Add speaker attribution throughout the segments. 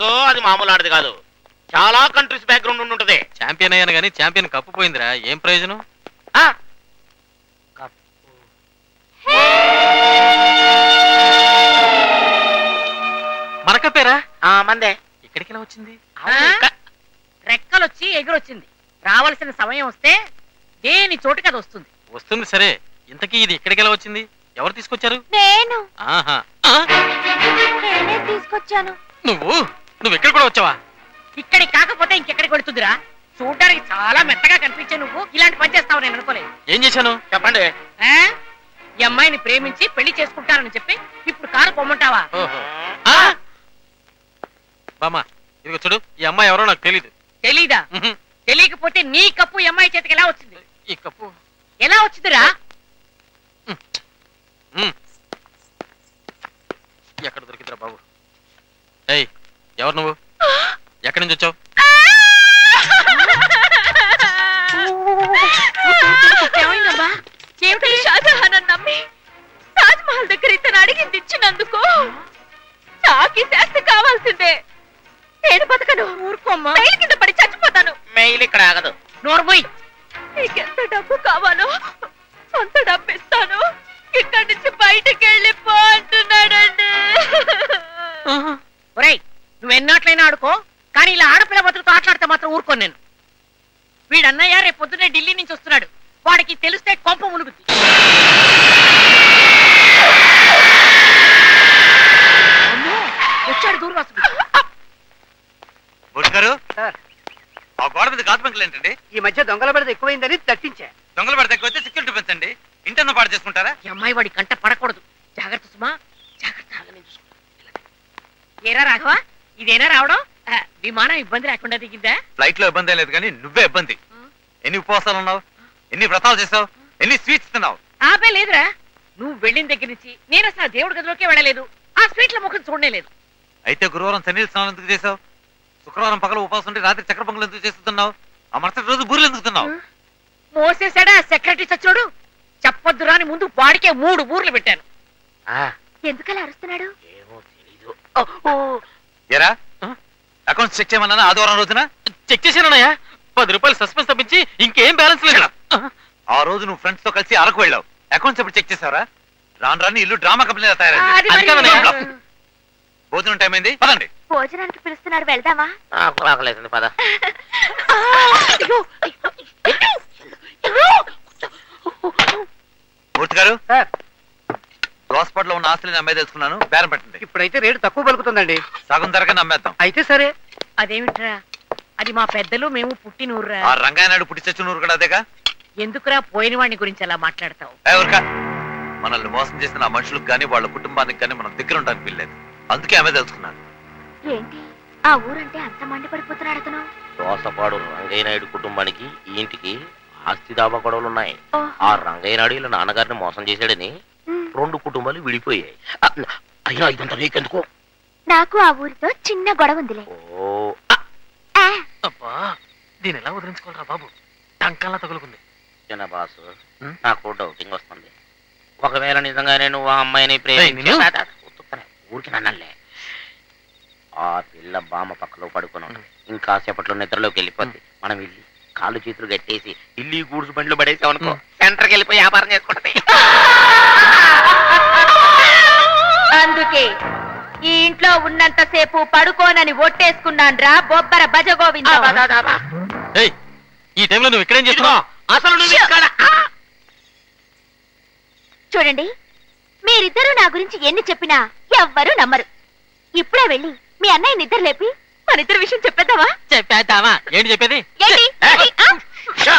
Speaker 1: Boss అది మామూలు ఆడది కాదు. చాలా కంట్రీస్ బ్యాక్గ్రౌండ్ ఉండి ఉంటది.
Speaker 2: ఛాంపియన్ అయ్యాను కానీ ఛాంపియన్ కప్పు పోయిందిరా. ఏం ప్రయోజనం?
Speaker 1: ఆ?
Speaker 2: మన కప్పేరా
Speaker 1: ఆ, మందే.
Speaker 2: ఇక్కడికి ఎలా వచ్చింది?
Speaker 1: అవును,
Speaker 3: రెక్కలొచ్చి ఎగురొచ్చింది. రావాల్సిన సమయం వస్తే దేని చోటుకి అది వస్తుంది?
Speaker 2: వస్తుంది సరే. ఇంతకీ ఇది ఇక్కడికి ఎలా వచ్చింది? ఎవరు తీసుకొచ్చారు?
Speaker 4: నేను.
Speaker 2: ఆహా. ఆ,
Speaker 4: నేనే తీసుకొచ్చాను.
Speaker 2: నువ్వు? నువ్వు ఇక్కడ కూడా వచ్చావా?
Speaker 3: ఇక్కడికి కాకపోతే ఇంకెక్కడికి వెళుతుందిరా? చూడడానికి చాలా మెత్తగా కనిపించే నువ్వు ఇలాంటి పని చేస్తావు నేను అనుకోలేదు.
Speaker 2: ఏం చేశాను?
Speaker 1: చెప్పండి.
Speaker 3: ఆ? ఈ అమ్మాయిని ప్రేమించి పెళ్ళి చేసుకుంటానని చెప్పి ఇప్పుడు కారు పొమ్మంటావా?
Speaker 2: ఓహో. ఆ! బామ్మ ఇదిగో చూడు ఈ అమ్మాయి ఎవరో నాకు తెలీదు.
Speaker 3: తెలీదా?
Speaker 2: ఉహు.
Speaker 3: తెలియకపోతే నీ కప్పు ఈ అమ్మాయి చేతికి ఎలా వచ్చింది?
Speaker 2: ఈ కప్పు.
Speaker 3: ఎలా వచ్చిందిరా?
Speaker 2: ఉమ్. ఎక్కడ దొరికిందిరా బాబు? ఏయ్ ఎవరు నువ్వు? ఎక్కడి నుంచి వచ్చావు?
Speaker 3: ఏమైందమ్మా ఏమిటి?
Speaker 4: షాజహాన్ నమ్మి తాజ్ మహల్ దగ్గర ఇతను అడిగింది ఇచ్చినందుకు నాకు శాస్తి కావాల్సిందే. నేను బతకను.
Speaker 3: ఊరుకోమ్మా.
Speaker 4: రైలు కింద పడి చచ్చిపోతాను.
Speaker 1: మెయిల్ ఇక్కడ ఆగదు.
Speaker 3: నోర్మోయ్
Speaker 4: నీకెంత డబ్బు కావాలో అంత డబ్బు ఇస్తాను. ఇక్కడి నుంచి బయటికి వెళ్ళిపో అంటున్నాడండి.
Speaker 3: ఒరేయ్ నువ్వు ఎన్నాట్లయినా ఆడుకో కానీ ఇలా ఆడపిల్ల బతుకుతో ఆటలాడితే మాత్రం ఊరుకోను నేను. వీడన్నయ్య రేపు పొద్దున్నే ఢిల్లీ నుంచి వస్తున్నాడు. వాడికి తెలిస్తే కొంప మునుగుద్ది. అమ్మో, వచ్చాడు దూర్వాసుడు
Speaker 5: గారు ఆ గోడ మీద గాజు బంకులు ఏంటండి?
Speaker 6: ఈ మధ్య దొంగల బెడద ఎక్కువైందని తట్టించా.
Speaker 5: దొంగలు పడితే ఎక్కువైతే సెక్యూరిటీ పెంచండి ఇంటర్ను పాడు చేసుకుంటారా?
Speaker 3: ఈ అమ్మాయి వాడి కంట పడకూడదు. జాగ్రత్త సుమా జాగ్రత్త ఏరా రాఘవ? ఇదేనా రావడం? ఆ, విమానం ఇబ్బంది లేకుండా దిగిందా?
Speaker 5: ఫ్లైట్లో ఇబ్బంది లేదు కానీ నువ్వే ఇబ్బంది. ఎన్ని ఉపవాసాలు ఉన్నావు? ఎన్ని వ్రతాలు చేసావు? ఎన్ని స్వీట్స్ తిన్నావు?
Speaker 3: ఆపే లేదురా. నువ్వు వెళ్ళిన దగ్గర నుంచి నేను అసలు ఆ దేవుడి గదిలోకే వెళ్ళలేదు. ఆ స్వీట్ల ముఖం చూడనే లేదు.
Speaker 5: అయితే గురువారం శని స్నానం ఎందుకు చేసావు? శుక్రవారం పగలు ఉపవాసం ఉంటే రాత్రి చక్ర పొంగలు ఎందుకు చేస్తున్నావు ఆ మరుసటి రోజు బూరెలు ఎందుకు తిన్నావు?
Speaker 3: మోసేసాడా సెక్రటరీ సచ్చినోడు? చెప్పొద్దు రాని ముందు వాడికే మూడు ఊర్లు పెట్టాను.
Speaker 4: ఎందుకలా అరుస్తున్నాడు?
Speaker 1: ఏమో తెలీదు.
Speaker 5: ఎరా? అకౌంట్ చెక్ చేయమన్నా ఆదివారం రోజున?
Speaker 2: చెక్ చేశానన్నయ్య. పది రూపాయలు సస్పెన్స్ తప్పించి ఇంకేం బ్యాలెన్స్ లేదు.
Speaker 5: ఆ రోజు నువ్వు ఫ్రెండ్స్తో కలిసి అరకు వెళ్ళావు. అకౌంట్స్ ఎప్పుడు చెక్ చేసావరా రాను రాని ఇల్లు డ్రామా కంపెనీలా
Speaker 3: అది
Speaker 5: తయారైంది. భోజనం టైం అయింది. పదండి.
Speaker 4: భోజనానికి పిలుస్తున్నాడు వెళ్దామా?
Speaker 1: ఆకలేసింది పద.
Speaker 5: మూర్తి గారు?
Speaker 6: సార్.
Speaker 5: దోసపాట్లో ఉన్న ఆస్తులని అమ్మాయి తెలుసుకున్నాను బేరం పెట్టండి.
Speaker 6: ఇప్పుడైతే రేటు తక్కువ పలుకుతుందండి.
Speaker 5: సగం ధరగా నమ్మేద్దాం.
Speaker 6: అయితే సరే.
Speaker 3: అదేమిట్రా? అది మా పెద్దలు మేము పుట్టినూర్రా.
Speaker 5: ఆ రంగాయన నాయుడు పుట్టి చచ్చిన ఊరు కూడా అదేగా?
Speaker 3: ఎందుకురా పోయిన వాడిని గురించి అలా మాట్లాడతావు?
Speaker 5: మనల్ని మోసం చేసిన ఆ మనుషులకు కానీ వాళ్ళ కుటుంబానికి కానీ మనం దగ్గర ఉండడానికి వీల్లేదు. అందుకే ఆమె తెలుసుకున్నాను.
Speaker 4: ఏంటి? ఆ ఊరంటే అంత మండిపడిపోతున్నాడు అతను?
Speaker 1: దోసపాడు రంగయ్య నాయుడు కుటుంబానికి ఈ ఇంటికి ఆస్తి దాబా గొడవలు ఉన్నాయి
Speaker 4: ఓహో.
Speaker 1: ఆ రంగయ్య నాయుడు ఇలా నాన్నగారిని మోసం చేశాడని. రెండు కుటుంబాలు విడిపోయాయి. అయినా ఇదంతా నీకెందుకు?
Speaker 4: నాకు ఆ ఊరితో చిన్న గొడవ ఉందిలే.
Speaker 2: అబ్బా దీని ఎలా వదిలించుకోవాలరా బాబు? టంకాలా తగులుకుంది.
Speaker 1: చిన్న బాసు
Speaker 2: ఉం?
Speaker 1: నాకు డౌటింగ్ వస్తుంది. ఒకవేళ నిజంగానే నువ్వు ఆ అమ్మాయిని? ప్రేమించి ఊరికి నన్నలే. ఆ పిల్ల బామ్మ పక్కలో పడుకున్నాడు ఇంకా సేపట్లో నిద్రలోకి వెళ్ళిపోద్ది. మనం వెళ్ళి కాళ్ళు చేతులు కట్టేసి ఇల్లు గూడ్స్ బండ్లు పడేసాం అనుకో సెంటర్కి వెళ్ళిపోయి వ్యాపారం చేసుకుంటది.
Speaker 4: అందుకే ఈ ఇంట్లో ఉన్నంత సేపు పడుకోనని ఒట్టేసుకున్నాన్రా బొబ్బర భజగోవింద
Speaker 2: ఏయ్ ఈ టైంలో నువ్వు ఇక్కడేం చేస్తున్నావు?
Speaker 1: అసలు నువ్వు ఇక్కడ.
Speaker 4: చూడండి మీరిద్దరూ నా గురించి ఎన్ని చెప్పినా ఎవ్వరూ నమ్మరు. ఇప్పుడే వెళ్ళి మీ అన్నయ్య నిద్ర లేపి మన ఇద్దరు విషయం చెప్పేద్దామా?
Speaker 2: చెప్పేద్దామా? ఏంటి చెప్పేది?
Speaker 4: ఏంటి? ఏంటి? ఆ?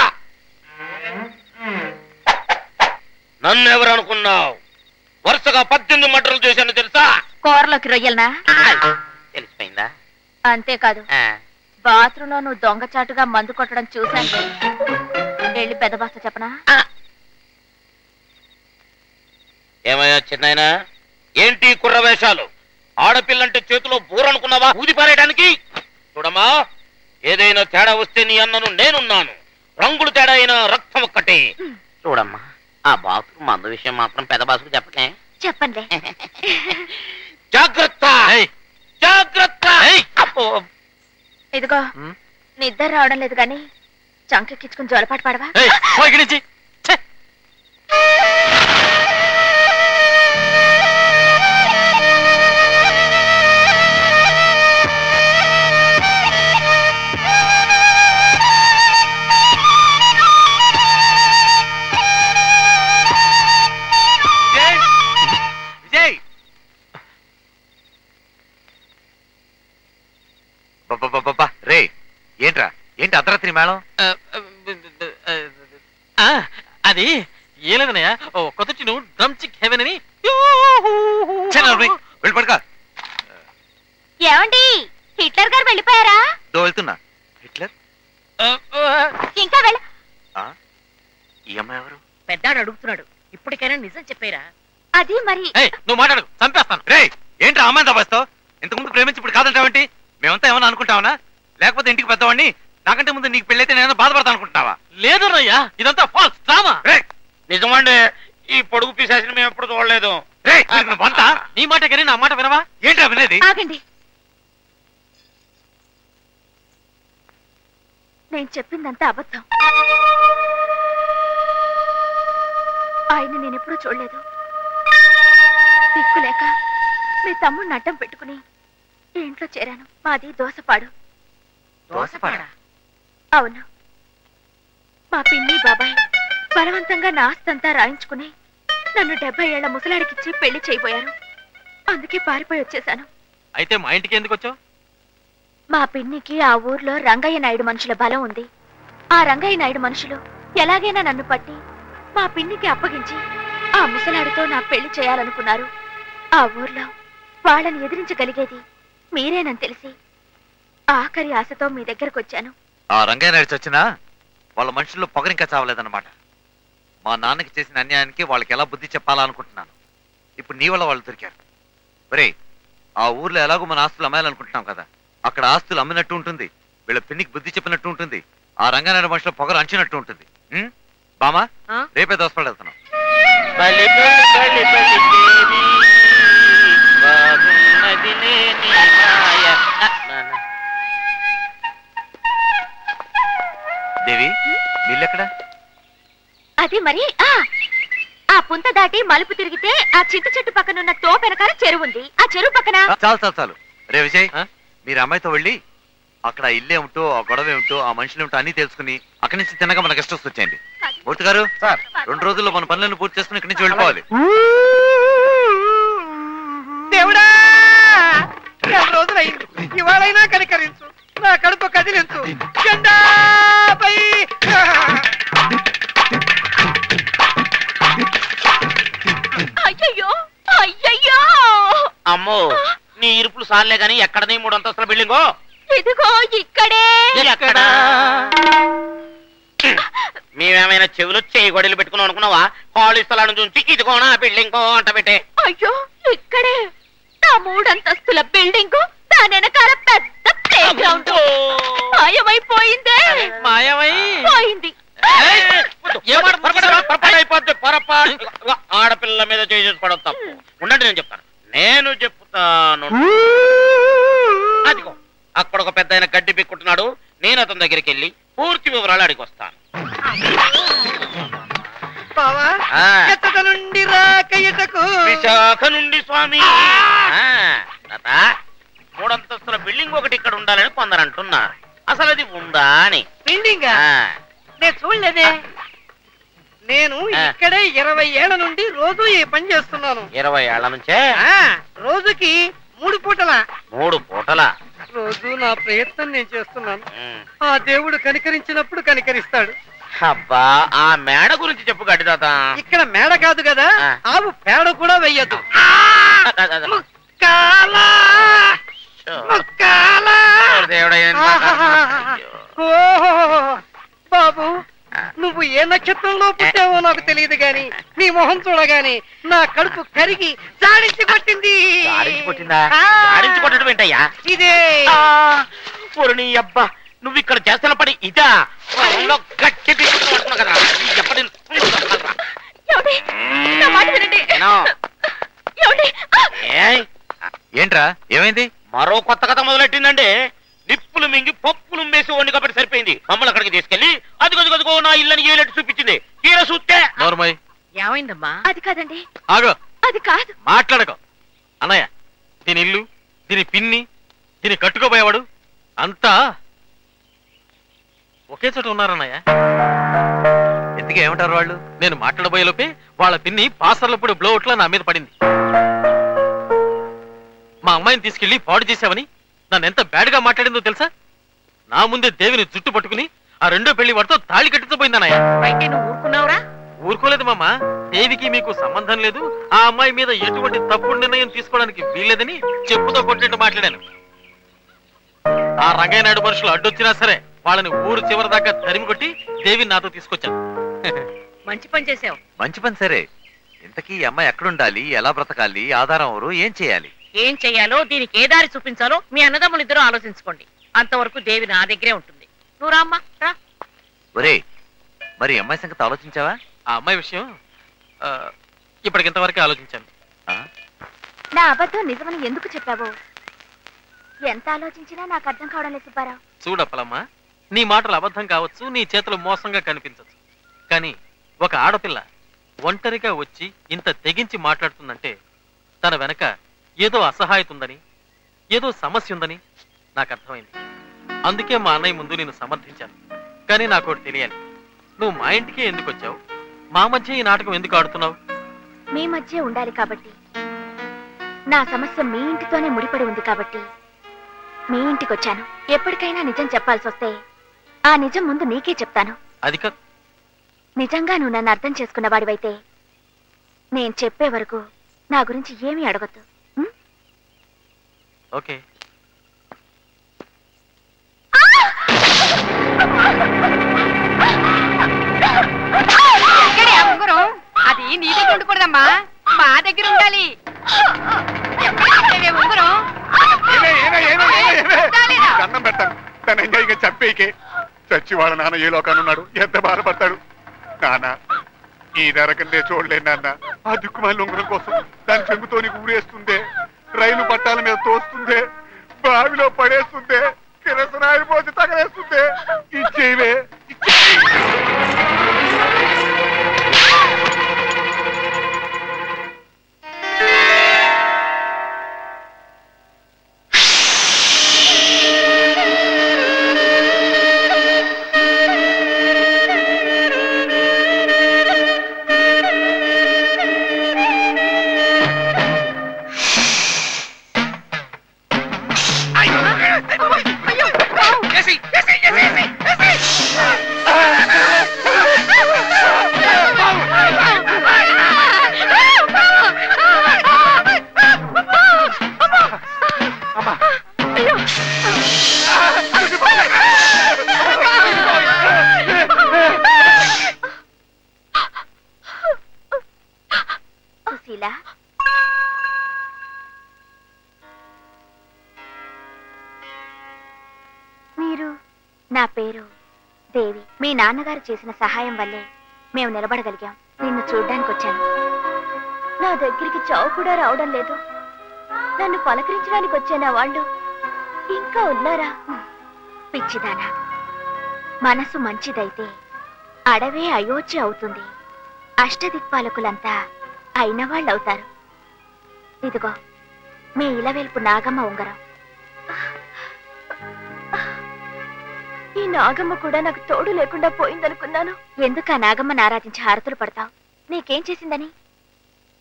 Speaker 1: నన్ను ఎవరు అనుకున్నావు వరుసగా పద్దెనిమిది మటర్లు చేశాను తెలుసా?
Speaker 4: కూరలోకి రొయ్యలనా?
Speaker 1: తెలిసిపోయిందా?
Speaker 4: అంతేకాదు.
Speaker 1: ఆ,
Speaker 4: బాత్రూంలో నువ్వు దొంగచాటుగా మందు కొట్టడం చూశాను. వెళ్ళి పెద్ద బాస్త చెప్పనా?
Speaker 1: ఏమయ్యా చిన్నాయన? ఏంటి ఈ కుర్ర వేషాలు? ఆడపిల్లంటే చేతిలో బూరనుకున్నావా? ఊది పారేయడానికి చూడమ్మా ఏదైనా తేడా వస్తే నీ అన్నను నేనున్నాను. రంగులు తేడా అయినా రక్తం ఒక్కటే. చూడమ్మా. ఆ బాత్రూమ్ మందు విషయం మాత్రం పెద్ద బాసుకు చెప్పకే.
Speaker 4: చెప్పండి.
Speaker 1: జాగ్రత్త! జాగ్రత్త! అబ్బో.
Speaker 4: ఇదిగో
Speaker 5: ఉమ్.
Speaker 4: నిద్ర రావడం లేదు గాని చంకెక్కించుకుని జోలపాటు పడవా?
Speaker 5: ఏయ్, పో ఇక్కడి నుంచి ఛే! ఏంటి మేళం
Speaker 2: ఆ, అది ఏ లేదనయ్య ఓ కొత్త చిన్ను డ్రమ్ చిక్ హెవెన్ అని.
Speaker 5: వెళ్ళి పడుకో.
Speaker 4: ఏమండి? హిట్లర్ గారు వెళ్ళిపోయారా?
Speaker 5: వెళ్తున్నా. హిట్లర్?
Speaker 4: ఇంకా వెళ్ళ
Speaker 5: ఆ? ఈ అమ్మాయి ఎవరు?
Speaker 3: పెద్దాడు అడుగుతున్నాడు. ఇప్పటికైనా నిజం చెప్పేరా?
Speaker 4: అది మరి
Speaker 2: ఏయ్, నువ్వు మాట్లాడు. చంపేస్తాను.
Speaker 5: రే ఏంట్రా అమ్మాయి తప్పిస్తావు ఇంతకుముందు ప్రేమించి ఇప్పుడు కాదంటావేంటి? మేమంతా ఏమన్నా అనుకుంటావనా లేకపోతే ఇంటికి పెద్దవాడిని నాకంటే ముందు నీకు పెళ్ళైతే నేను బాధపడతా అనుకుంటున్నావా?
Speaker 2: లేదన్నయ్య ఇదంతా ఫాల్స్ డ్రామా
Speaker 5: రే!
Speaker 1: నిజమండి ఈ పొడుగు పిశాచిని మేము ఎప్పుడు చూడలేదు.
Speaker 5: వంట
Speaker 2: నీ మాట కానీ నా మాట వినవా?
Speaker 5: ఏంట్రా వినేది?
Speaker 4: ఆగండి. నేను చెప్పిందంతా అబద్ధం. ఆయన నేను ఎప్పుడూ చూడలేదు. దిక్కులేక మీ తమ్ముడిని అడ్డం పెట్టుకుని ఈ ఇంట్లో చేరాను. మాది దోసపాడు.
Speaker 3: దోసపాడా?
Speaker 4: అవును. మా పిన్ని బాబాయ్ బలవంతంగా నా ఆస్తంతా రాయించుకుని నన్ను డెబ్బై ఏళ్ళ ముసలాడికిచ్చి పెళ్ళి చేయబోయారు. అందుకే పారిపోయి వచ్చేశాను.
Speaker 2: అయితే మా ఇంటికి ఎందుకు వచ్చావు?
Speaker 4: మా పిన్నికి ఆ ఊర్లో రంగయ్య నాయుడు మనుషుల బలం ఉంది. ఆ రంగయ్య నాయుడు మనుషులు ఎలాగైనా నన్ను పట్టి మా పిన్నికి అప్పగించి ఆ ముసలాడితో నా పెళ్ళి చేయాలనుకున్నారు. ఆ ఊర్లో వాళ్ళని ఎదిరించగలిగేది మీరేనని తెలిసి ఆఖరి ఆశతో మీ దగ్గరకు వచ్చాను
Speaker 5: ఆ రంగయ్య నాయుడు చచ్చినా వాళ్ళ మనుషుల్లో పొగరింకా చావలేదన్నమాట మా నాన్నకి చేసిన అన్యాయానికి వాళ్ళకి ఎలా బుద్ధి చెప్పాలా అనుకుంటున్నాను ఇప్పుడు నీ వల్ల వాళ్ళు దొరికారు ఒరే ఆ ఊర్లో ఎలాగో మన ఆస్తులు అమ్మాయాలనుకుంటున్నాం కదా అక్కడ ఆస్తులు అమ్మినట్టు ఉంటుంది వీళ్ళ పిన్నికి బుద్ధి చెప్పినట్టు ఉంటుంది ఆ రంగనాయుడు మనుషుల పొగరు అంచినట్టు ఉంటుంది ఉం? బామా
Speaker 3: ఆ?
Speaker 5: రేపే దోసపడి వెళ్తున్నాం
Speaker 1: బలి బలి బలి బలి దేవి, బాగున్నది లేని మాయ. ఆ, నాన్న.
Speaker 5: దేవి నీళ్ళెక్కడ?
Speaker 4: అది మరి ఆ! ఆ పుంత దాటి మలుపు తిరిగితే ఆ చింత చెట్టు పక్కనున్న తో వెనకాల చెరువు ఉంది. ఆ చెరువు పక్కన
Speaker 5: చాలు చాలు చాలు. రే విజయ్? మీరు అమ్మాయితో వెళ్ళి అక్కడ ఇల్లు ఏమిటో ఆ గొడవ ఏమిటో ఆ మనుషులు ఏమిటో అన్ని తెలుసుకుని అక్కడి నుంచి తిన్నగా మన గెస్ట్ వచ్చేయండి. మూర్తి గారు
Speaker 1: సార్.
Speaker 5: రెండు రోజుల్లో మన పనులను పూర్తి చేసుకుని ఇక్కడి నుంచి వెళ్ళిపోవాలి.
Speaker 6: దేవుడా! రోజులైంది. ఇవాళైనా కనికరించు. నా కడుపు కదిలించు. జెండాపై
Speaker 4: అయ్యయ్యో అయ్యయ్యో.
Speaker 1: అమ్మో నీ ఇరుపులు సాలే గాని ఎక్కడ నీ మూడు అంతస్తుల బిల్డింగో?
Speaker 4: ఇదిగో ఇక్కడే.
Speaker 1: ఎక్కడ? మేమేమైనా చెవులు చేయి గొడవలు పెట్టుకుని అనుకున్నావా? ఖాళీ స్థలాన్ని చూసి ఇదిగోనా బిల్డింగ్ అంట పెట్టే.
Speaker 4: అయ్యో ఇక్కడే. నా మూడంతస్తుల బిల్డింగ్ దాని వెనకాల పెద్ద ప్లే గ్రౌండ్ మాయమైపోయిందే.
Speaker 2: మాయమై.
Speaker 4: పోయింది.
Speaker 1: పొరపాటు ఆడపిల్ల మీద చేసి పడవు తప్పు ఉండండి నేను చెప్తాను. నేను చెప్తాను. అదిగో అక్కడ ఒక పెద్ద ఆయన గడ్డి పిక్కుంటున్నాడు. నేను అతని దగ్గరికి వెళ్ళి పూర్తి వివరాలు అడిగి వస్తాను.
Speaker 6: నుండి రాకయ్యటకు
Speaker 1: విశాఖ నుండి స్వామి. తాత, మూడంతస్తుల బిల్డింగ్ ఒకటి ఇక్కడ ఉండాలని కొందరు అంటున్నారు అసలు అది ఉందా అని.
Speaker 6: బిల్డింగ్? నేను చూడలేదే. నేను. ఇక్కడే ఇరవై ఏళ్ళ నుండి రోజు ఈ పని చేస్తున్నాను.
Speaker 1: ఇరవై ఏళ్ళ నుంచే?
Speaker 6: రోజుకి మూడు పూటల.
Speaker 1: మూడు పూటల?
Speaker 6: రోజు నా ప్రయత్నం నేను చేస్తున్నాను. ఆ దేవుడు కనికరించినప్పుడు కనికరిస్తాడు.
Speaker 1: అబ్బా ఆ మేడ గురించి చెప్పు గడ్డి తాత
Speaker 6: ఇక్కడ మేడ కాదు కదా. ఆవు పేడ కూడా వెయ్యదు. బాబు నువ్వు ఏ నక్షత్రంలో పుట్టావో నాకు తెలియదు గాని నీ మొహం చూడగాని నా కడుపు కరిగి జాడించి
Speaker 1: ఏంటయ్యా?
Speaker 6: ఇదే.
Speaker 1: అబ్బా నువ్వు ఇక్కడ చేస్తున్న పని ఇదా? గట్టి కదా. ఎప్పటి
Speaker 5: ఏంట్రా? ఏమైంది?
Speaker 1: మరో కొత్త కథ మొదలెట్టిందంటే నిప్పులు మింగి పప్పులు మేసి వండి కాబట్టి సరిపోయింది. మమ్మల్ని అక్కడికి తీసుకెళ్ళి అది గదిగో నా ఇల్లని ఏలెట్టు చూపించింది. తీర చూస్తే
Speaker 2: నోర్మయ్.
Speaker 3: ఏమైందమ్మా?
Speaker 4: అది కాదండి.
Speaker 2: ఆగో.
Speaker 4: అది కాదు.
Speaker 2: మాట్లాడకో. అన్నయ్య దీని ఇల్లు దీని పిన్ని దీని కట్టుకోపోయేవాడు అంతా ఒకే చోట ఉన్నారన్నయ్య.
Speaker 5: ఎందుకు ఏమంటారు వాళ్ళు?
Speaker 2: నేను మాట్లాడబోయే లోపే వాళ్ళ పిన్ని పాసర్లప్పుడు బ్లోఅవుట్లో నా మీద పడింది. మా అమ్మాయిని తీసుకెళ్ళి పాడు చేశావని నన్ను ఎంత బ్యాడ్గా మాట్లాడిందో తెలుసా? నా ముందే దేవిని జుట్టు పట్టుకుని ఆ రెండో పెళ్ళి వాడితో తాళి కట్టుకుపోయిందన్నయ్య
Speaker 3: అయితే నువ్వు ఊరుకున్నావురా?
Speaker 2: ఊరుకోలేదు మామ. దేవికి మీకు సంబంధం లేదు. ఆ అమ్మాయి మీద ఎటువంటి తప్పుడు నిర్ణయం తీసుకోవడానికి వీల్లేదని చెప్పుతో కొట్టినట్టు మాట్లాడాను. ఆ రంగయ్య నాయుడు మనుషులు అడ్డొచ్చినా సరే వాళ్ళని ఊరు చివరి దాకా తరిమి కొట్టి దేవిని నాతో తీసుకొచ్చాను.
Speaker 3: మంచి పని చేసావు
Speaker 5: మంచి పని సరే. ఇంతకీ ఈ అమ్మాయి ఎక్కడుండాలి? ఎలా బ్రతకాలి? ఆధారం ఎవరు? ఏం చేయాలి?
Speaker 3: ఏం చెయ్యాలో దీనికి ఏ దారి చూపించాలో మీ అన్నదమ్ములు ఇద్దరు ఆలోచించుకోండి. అంతవరకు దేవి నా దగ్గరే ఉంటుంది. నువ్వు రామ్మా రా.
Speaker 5: ఒరే మరి అమ్మాయి సంగతి ఆలోచించావా?
Speaker 2: ఆ అమ్మాయి విషయం ఆ, ఇప్పటికింతవరకు ఆలోచించాను.
Speaker 5: ఆ?
Speaker 4: నా అబద్ధం నిజమని ఎందుకు చెప్పావు? ఎంత ఆలోచించినా నాకు అర్థం కావడం లేదు సుబ్బారావు.
Speaker 2: చూడప్పలమ్మా నీ మాటలు అబద్ధం కావచ్చు నీ చేతులు మోసంగా కనిపించచ్చు కానీ ఒక ఆడపిల్ల ఒంటరిగా వచ్చి ఇంత తెగించి మాట్లాడుతుందంటే తన వెనక ఏదో అసహాయత ఉందని ఏదో సమస్య ఉందని నాకు అర్థమైంది అందుకే మా అన్నయ్య ముందు నేను సమర్థించాను. కానీ నాకు ఒకటి తెలియాలి. నువ్వు మా ఇంటికే ఎందుకు వచ్చావు మా మధ్య ఈ నాటకం ఎందుకు ఆడుతున్నావు?
Speaker 4: మీ మధ్య ఉండాలి కాబట్టి. నా సమస్య మీ ఇంటితోనే ముడిపడి ఉంది కాబట్టి మీ ఇంటికి వచ్చాను ఎప్పటికైనా నిజం చెప్పాల్సి వస్తే ఆ నిజం ముందు నీకే చెప్తాను.
Speaker 2: అది
Speaker 4: నిజంగా నువ్వు నన్ను అర్థం చేసుకున్న వాడివైతే నేను చెప్పే వరకు నా గురించి ఏమీ అడగద్దు.
Speaker 2: ఓకే.
Speaker 3: ఎక్కడే అది నీ దగ్గర ఉండకూడదమ్మా. మా దగ్గర ఉండాలి. ఎక్కడ ఉండాలిరా.
Speaker 7: తన ఎంజాయ్గా చంపేకే. చచ్చి వాళ్ళ నాన్న ఏ లోకాన్ని ఉన్నాడు? ఎంత బాధపడతాడు? నాన్న ఈ నరకందే చూడలేను నాన్న. ఆ దిక్కుమాలి ఉంగరం కోసం దాని చెంగుతో నీకు ఊరేస్తుందే. రైలు పట్టాల మీద తోస్తుందే బావిలో పడేస్తుందే కిరసనాయి పోసి తగలేస్తుందే. ఇచ్చేవే
Speaker 4: నాన్నగారు చేసిన సహాయం వల్లే మేము నిలబడగలిగాం. నిన్ను చూడ్డానికి వచ్చాను నా దగ్గరికి చావు కూడా రావడం లేదు. నన్ను పలకరించడానికి వచ్చాను వాళ్ళు? ఇంకా ఉన్నారా? పిచ్చిదానా మనసు మంచిదైతే అడవే అయోధ్య అవుతుంది. అష్టదిక్పాలకులంతా అయిన వాళ్ళు అవుతారు ఇదిగో మీ ఇలవెల్పు నాగమ్మ ఉంగరం. ఈ నాగమ్మ కూడా నాకు తోడు లేకుండా పోయిందనుకున్నాను. ఎందుకు ఆ నాగమ్మని ఆరాధించి హారతులు పడతావు? నీకేం చేసిందని?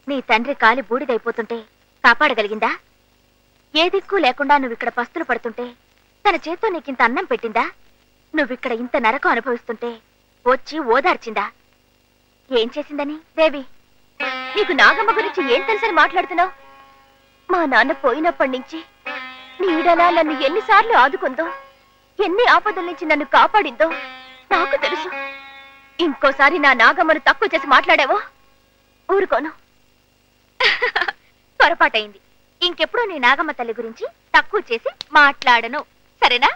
Speaker 4: నీ తండ్రి కాలి బూడిదైపోతుంటే కాపాడగలిగిందా? ఏ దిక్కు లేకుండా నువ్విక్కడ పస్తులు పడుతుంటే తన చేత్తో నీకింత అన్నం పెట్టిందా? నువ్విక్కడ ఇంత నరకం అనుభవిస్తుంటే వచ్చి ఓదార్చిందా? ఏం చేసిందని? దేవి నీకు నాగమ్మ గురించి ఏం తెలుసని మాట్లాడుతున్నావు? మా నాన్న పోయినప్పటి నుంచి నీడలా నన్ను ఎన్నిసార్లు ఆదుకుందో ఎన్ని ఆపదల నుంచి నన్ను కాపాడిందో నాకు తెలుసు. ఇంకోసారి నా నాగమ్మను తక్కువ చేసి మాట్లాడావో? ఊరుకోను. పొరపాటైంది. ఇంకెప్పుడు నీ నాగమ్మ తల్లి గురించి తక్కువ చేసి మాట్లాడను. సరేనా.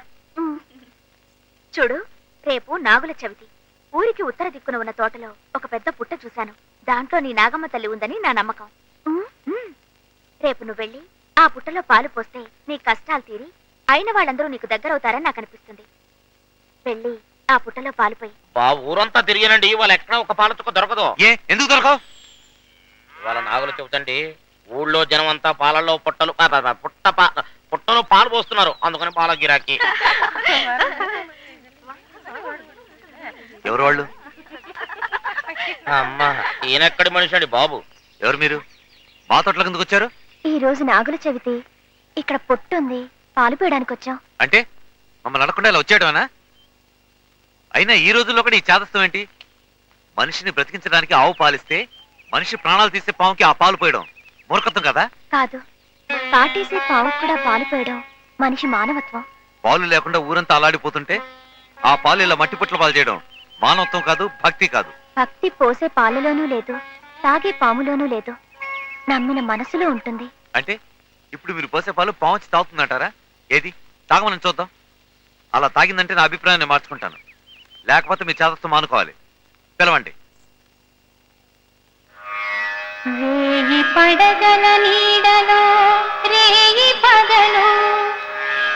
Speaker 4: చూడు రేపు నాగుల చవితి. ఊరికి ఉత్తర దిక్కున ఉన్న తోటలో ఒక పెద్ద పుట్ట చూశాను. దాంట్లో నీ నాగమ్మ తల్లి ఉందని నా నమ్మకం. రేపు నువ్వు వెళ్ళి
Speaker 8: ఆ పుట్టలో పాలు పోస్తే నీ కష్టాలు తీరి అయిన వాళ్ళందరూ నీకు దగ్గరవుతారని నాకు అనిపిస్తుంది. వెళ్ళి ఆ పుట్టలో పాలు పోయి
Speaker 1: బా ఊరంతా తిరిగానండి. వాళ్ళ ఎక్కడ ఒక పాలచుక్క దొరకదు.
Speaker 5: ఏ ఎందుకు దొరకవు?
Speaker 1: వాళ్ళ నాగులు చెబుతండి ఊళ్ళో జనం అంతా పాలల్లో పుట్టలు పుట్ట పా- పుట్టలో పాలు పోస్తున్నారు. అందుకని పాల గిరాకీ.
Speaker 5: ఎవరు వాళ్ళు?
Speaker 1: అమ్మా ఈయనెక్కడి మనిషి అండి బాబు?
Speaker 5: ఎవరు మీరు? మా తోటలోకి ఎందుకు వచ్చారు?
Speaker 8: ఈ రోజు నాగుల చెవితి ఇక్కడ పొట్టుంది. పాలు పోయడానికి వచ్చాం
Speaker 5: అంటే మమ్మల్ని అడగకుండా ఇలా వచ్చేయడమేనా? అయినా ఈ రోజుల్లో కూడా ఈ చేదస్తం ఏంటి? మనిషిని బ్రతికించడానికి ఆవు పాలిస్తే మనిషి ప్రాణాలు తీసే పావుకి ఆ పాలు పోయడం మూర్ఖత్వం కదా?
Speaker 8: కాదు. పాటేసే పావు కూడా పాలు పోయడం మనిషి మానవత్వం.
Speaker 5: పాలు లేకుండా ఊరంతా అలాడిపోతుంటే ఆ పాలు ఇలా మట్టి పుట్ల పాలు చేయడం మానవత్వం కాదు భక్తి కాదు.
Speaker 8: భక్తి పోసే పాలలోనూ లేదు తాగే పాములోనూ లేదు. నమ్మిన మనసులో ఉంటుంది.
Speaker 5: అంటే ఇప్పుడు మీరు పోసే పాలు పావుచి తాగుతుందంటారా? ఏది? తాగమని చూద్దాం. అలా తాగిందంటే నా అభిప్రాయాన్ని మార్చుకుంటాను. లేకపోతే మీ చేదస్తం మానుకోవాలి. పిలవండి.
Speaker 8: రేయి పడగల నీడలో రేయి పగలు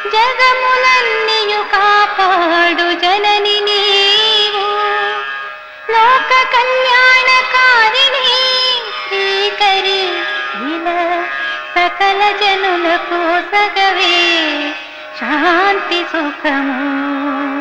Speaker 8: జగములన్నీయు కాపాడు జనని సకల జనులకు సగవే. శాంతి సుఖము.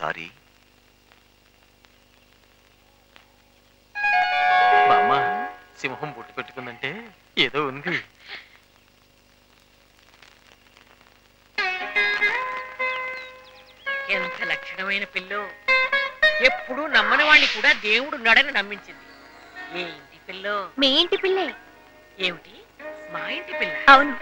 Speaker 5: సారీ
Speaker 2: బామ్మ సింహం బుట్టు పెట్టుకుందంటే ఏదో ఉంది.
Speaker 3: ఎంత లక్షణమైన పిల్లో. ఎప్పుడు నమ్మని వాణ్ణి కూడా దేవుడు నడని నమ్మించింది. ఏ ఇంటి పిల్లో?
Speaker 8: మీ ఇంటి పిల్లే.
Speaker 3: ఏమిటి? మా ఇంటి పిల్ల?
Speaker 8: అవును.